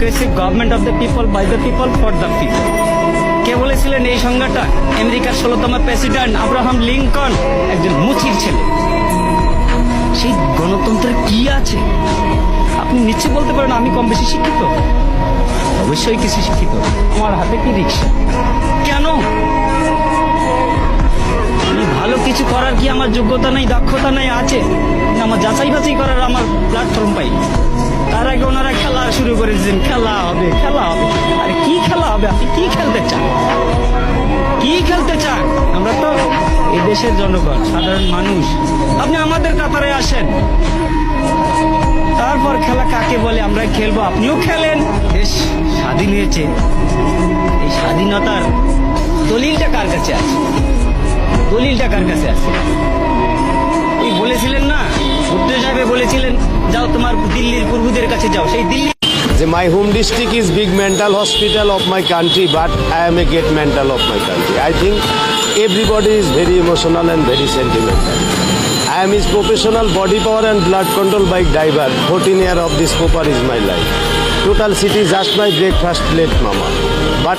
Democracy government of the people by the people for the people কে বলেছিলেন এই সংজ্ঞাটা? আমেরিকার ষোলতম প্রেসিডেন্ট আব্রাহাম লিঙ্কন, একজন মুচির ছেলে। সেই গণতন্ত্রের কি আছে? আপনি নিশ্চয় বলতে পারেন আমি কম বেশি শিক্ষিত? অবশ্যই কিছু শিক্ষিত। আমার হাতে কি রিক্সা কি আমার যোগ্যতা নেই, দক্ষতা নেই, আছে। আমার যাচাই বাছাই করার আমার প্ল্যাটফর্ম পাই। তার আগে ওনারা খেলা শুরু করেছেন খেলা হবে খেলা হবে। আর কি খেলা হবে? আপনি কি খেলতে চান? কি খেলতে চান? আমরা তো এই দেশের জনগণ, সাধারণ মানুষ। আপনি আমাদের কাতারে আসেন। তারপর খেলা কাকে বলে আমরা খেলব? আপনিও খেলেন। দেশ স্বাধীন হয়েছে। এই স্বাধীনতার দলিলটা কার কাছে আছে? দলিলটা কার কাছে আছে? তুই বলেছিলেন না? ঘুরতে যাবে বলেছিলেন, যাও তোমার দিল্লির পূর্বদের কাছে যাও। সেই দিল্লি যে my home district is big mental hospital of my country but I am a get mental of my country I think everybody is very emotional and very sentimental I am is professional body power and blood control bike driver fourteen year of this pauper is my life just my breakfast plate mama but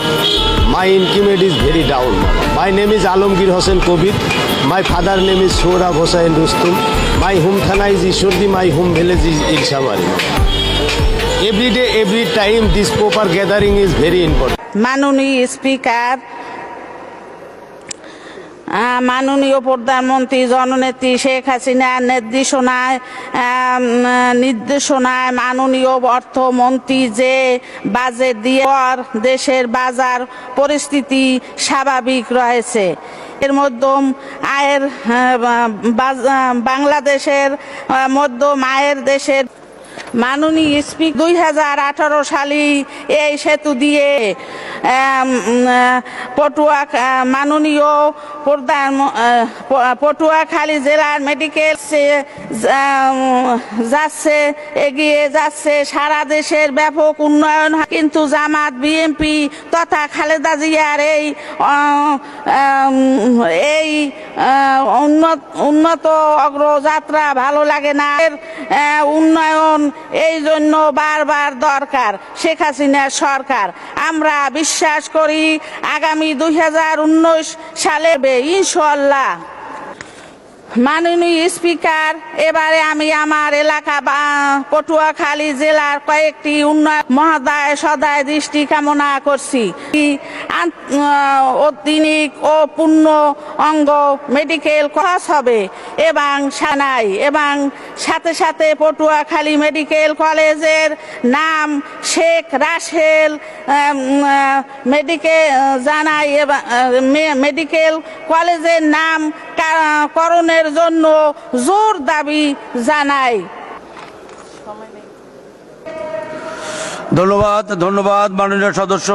my intimate is very down mama my name is alamgir hossein kobir my father name is sohrab hossein rustum my home thana is ishordi my home village is ilshamari mama every day every time this proper gathering is very important মাননীয় speaker মাননীয় প্রধানমন্ত্রী, জননেত্রী শেখ হাসিনার নির্দেশনায় নির্দেশনায় মাননীয় অর্থমন্ত্রী যে বাজেট দিয়ে দেশের বাজার পরিস্থিতি স্বাভাবিক রয়েছে। এর মধ্যম আয়ের বাংলাদেশের মধ্যম আয়ের দেশের মাননীয় স্পিক দুই হাজার আঠারো সালে এই সেতু দিয়ে পটুয়া মাননীয় প্রধান পটুয়াখালী জেলার মেডিকেল যাচ্ছে, এগিয়ে যাচ্ছে। সারা দেশের ব্যাপক উন্নয়ন। কিন্তু জামাত বিএনপি তথা খালেদা জিয়ার এই এই উন্নত উন্নত অগ্রযাত্রা ভালো লাগে না। এর উন্নয়ন এই জন্য বারবার দরকার। শেখ হাসিনার সরকার। আমরা বিশ্বাস করি আগামী দুই হাজার উনিশ সালে বে, ইনশাল্লাহ মাননীয় স্পিকার, এবারে আমি আমার এলাকা বা পটুয়াখালী জেলার কয়েকটি উন্নয়ন মহাদায় সদায় দৃষ্টি কামনা করছি। কি আন্ত- ও পূর্ণ অঙ্গ মেডিকেল খরচ হবে এবং সানাই এবং সাথে সাথে পটুয়াখালী মেডিকেল কলেজের নাম শেখ রাসেল মেডিকেল জানাই মেডিকেল কলেজের নাম কা- করণের জন্য জোর দাবি জানাই। ধন্যবাদ ধন্যবাদ মাননীয় সদস্য।